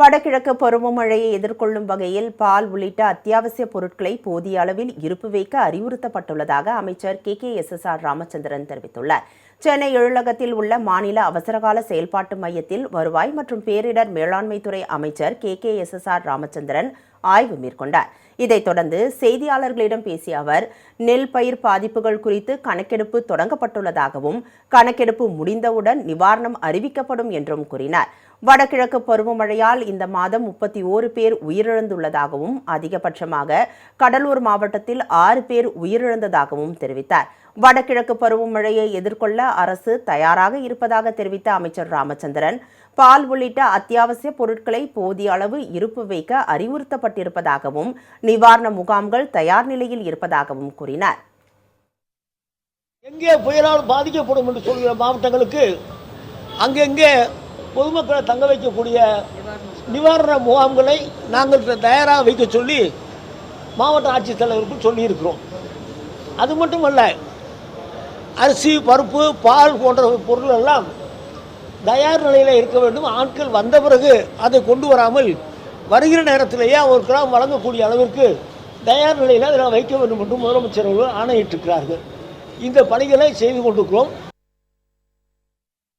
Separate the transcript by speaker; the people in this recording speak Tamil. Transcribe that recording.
Speaker 1: வடகிழக்கு பருவமழையை எதிர்கொள்ளும் வகையில் பால் உள்ளிட்ட அத்தியாவசிய பொருட்களை போதிய அளவில் இருப்பு வைக்க அறிவுறுத்தப்பட்டுள்ளதாக அமைச்சர் K K S S R Ramachandran தெரிவித்துள்ளார். சென்னை எழிலகத்தில் உள்ள மாநில அவசரகால செயல்பாட்டு மையத்தில் வருவாய் மற்றும் பேரிடர் மேலாண்மைத்துறை அமைச்சர் K K S S R Ramachandran ஆய்வு மேற்கொண்டார். இதைத் தொடர்ந்து செய்தியாளர்களிடம் பேசிய அவர் நெல் பயிர் பாதிப்புகள் குறித்து கணக்கெடுப்பு தொடங்கப்பட்டுள்ளதாகவும் கணக்கெடுப்பு முடிந்தவுடன் நிவாரணம் அறிவிக்கப்படும் என்றும் கூறினார். வடகிழக்கு பருவமழையால் இந்த மாதம் முப்பத்தி ஓரு பேர் உயிரிழந்துள்ளதாகவும் அதிகபட்சமாக கடலூர் மாவட்டத்தில் ஆறு பேர் உயிரிழந்ததாகவும் தெரிவித்தார். வடகிழக்கு பருவமழையை எதிர்கொள்ள அரசு தயாராக இருப்பதாக தெரிவித்த அமைச்சர் ராமச்சந்திரன் பால் உள்ளிட்ட அத்தியாவசிய பொருட்களை போதிய அளவு இருப்பு வைக்க அறிவுறுத்தப்பட்டிருப்பதாகவும் நிவாரண முகாம்கள் தயார் நிலையில் இருப்பதாகவும் கூறினார்.
Speaker 2: எங்கே புயலால் பாதிக்கப்படும் என்று சொல்கிற மாவட்டங்களுக்கு அங்கெங்கே பொதுமக்களை தங்க வைக்கக்கூடிய நிவாரண முகாம்களை நாங்கள் தயாராக வைக்க சொல்லி மாவட்ட ஆட்சித்தலைவருக்கு சொல்லியிருக்கிறோம். அது மட்டுமல்ல அரிசி பருப்பு பால் போன்ற பொருள் எல்லாம் தயார் நிலையில் இருக்க வேண்டும். ஆட்கள் வந்த பிறகு அதை கொண்டு வராமல் வருகிற நேரத்திலேயே ஒரு கிராம் வழங்கக்கூடிய அளவிற்கு தயார் நிலையில் அதில் வைக்க வேண்டும் என்று முதலமைச்சர் அவர்கள் ஆணையிட்டிருக்கிறார்கள். இந்த பணிகளை செய்து கொண்டிருக்கிறோம்.